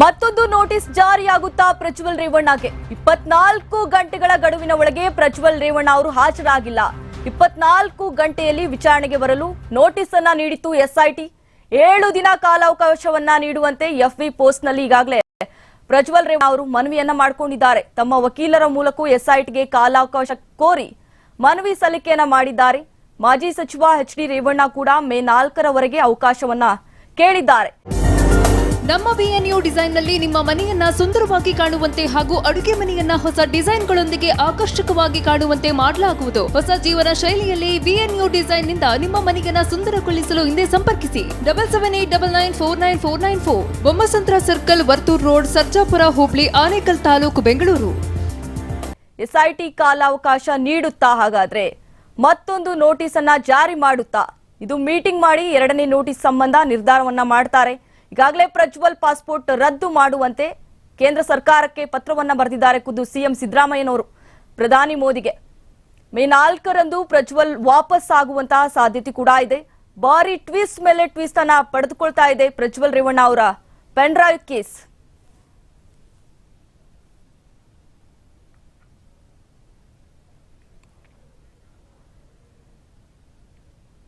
ಮತ್ತೊಂದು ನೋಟಿಸ್ ಜಾರಿಯಾಗುತ್ತಾ ಪ್ರಜ್ವಲ್ ರೇವಣ್ಣಗೆ. ಇಪ್ಪತ್ನಾಲ್ಕು ಗಂಟೆಗಳ ಗಡುವಿನ ಒಳಗೆ ಪ್ರಜ್ವಲ್ ರೇವಣ್ಣ ಅವರು ಹಾಜರಾಗಿಲ್ಲ. ಇಪ್ಪತ್ನಾಲ್ಕು ಗಂಟೆಯಲ್ಲಿ ವಿಚಾರಣೆಗೆ ಬರಲು ನೋಟಿಸ್ ಅನ್ನ ನೀಡಿತ್ತು ಎಸ್ಐಟಿ. ಏಳು ದಿನ ಕಾಲಾವಕಾಶವನ್ನ ನೀಡುವಂತೆ ಎಫ್ವಿ ಪೋಸ್ಟ್ನಲ್ಲಿ ಈಗಾಗಲೇ ಪ್ರಜ್ವಲ್ ರೇವಣ್ಣ ಅವರು ಮನವಿಯನ್ನ ಮಾಡಿಕೊಂಡಿದ್ದಾರೆ. ತಮ್ಮ ವಕೀಲರ ಮೂಲಕ ಎಸ್ಐಟಿಗೆ ಕಾಲಾವಕಾಶ ಕೋರಿ ಮನವಿ ಸಲ್ಲಿಕೆಯನ್ನ ಮಾಡಿದ್ದಾರೆ. ಮಾಜಿ ಸಚಿವ ಎಚ್ ಡಿ ರೇವಣ್ಣ ಕೂಡ ಮೇ ನಾಲ್ಕರವರೆಗೆ ಅವಕಾಶವನ್ನ ಕೇಳಿದ್ದಾರೆ. ನಮ್ಮ ಬಿಎನ್ಯು ಡಿಸೈನ್ನಲ್ಲಿ ನಿಮ್ಮ ಮನೆಯನ್ನ ಸುಂದರವಾಗಿ ಕಾಣುವಂತೆ ಹಾಗೂ ಅಡುಗೆ ಮನೆಯನ್ನ ಹೊಸ ಡಿಸೈನ್ಗಳೊಂದಿಗೆ ಆಕರ್ಷಕವಾಗಿ ಕಾಣುವಂತೆ ಮಾಡಲಾಗುವುದು. ಹೊಸ ಜೀವನ ಶೈಲಿಯಲ್ಲಿ ಬಿಎನ್ಯು ಡಿಸೈನ್ನಿಂದ ನಿಮ್ಮ ಮನೆಯನ್ನ ಸುಂದರಗೊಳಿಸಲು ಹಿಂದೆ ಸಂಪರ್ಕಿಸಿ. Double seven eight double nine four nine four nine four Bommasandra circle Varthur road Sarjapur Hubli Anekal taluk Bengaluru. SIT ಕಾಲಾವಕಾಶ ನೀಡುತ್ತಾ ಹಾಗಾದ್ರೆ ಮತ್ತೊಂದು ನೋಟಿಸ್ ಅನ್ನ ಜಾರಿ ಮಾಡುತ್ತಾ? ಇದು ಮೀಟಿಂಗ್ ಮಾಡಿ ಎರಡನೇ ನೋಟಿಸ್ ಸಂಬಂಧ ನಿರ್ಧಾರವನ್ನ ಮಾಡ್ತಾರೆ. ಈಗಾಗಲೇ ಪ್ರಜ್ವಲ್ ಪಾಸ್ಪೋರ್ಟ್ ರದ್ದು ಮಾಡುವಂತೆ ಕೇಂದ್ರ ಸರ್ಕಾರಕ್ಕೆ ಪತ್ರವನ್ನ ಬರೆದಿದ್ದಾರೆ ಖುದ್ದು ಸಿಎಂ ಸಿದ್ದರಾಮಯ್ಯನವರು, ಪ್ರಧಾನಿ ಮೋದಿಗೆ. ಮೇ ನಾಲ್ಕರಂದು ಪ್ರಜ್ವಲ್ ವಾಪಸ್ ಆಗುವಂತಹ ಸಾಧ್ಯತೆ ಕೂಡ ಇದೆ. ಬಾರಿ ಟ್ವಿಸ್ಟ್ ಮೇಲೆ ಟ್ವಿಸ್ಟ್ ಅನ್ನ ಪಡೆದುಕೊಳ್ತಾ ಇದೆ ಪ್ರಜ್ವಲ್ ರೇವಣ್ಣ ಅವರ ಪೆನ್ಡ್ರೈವ್ ಕೇಸ್.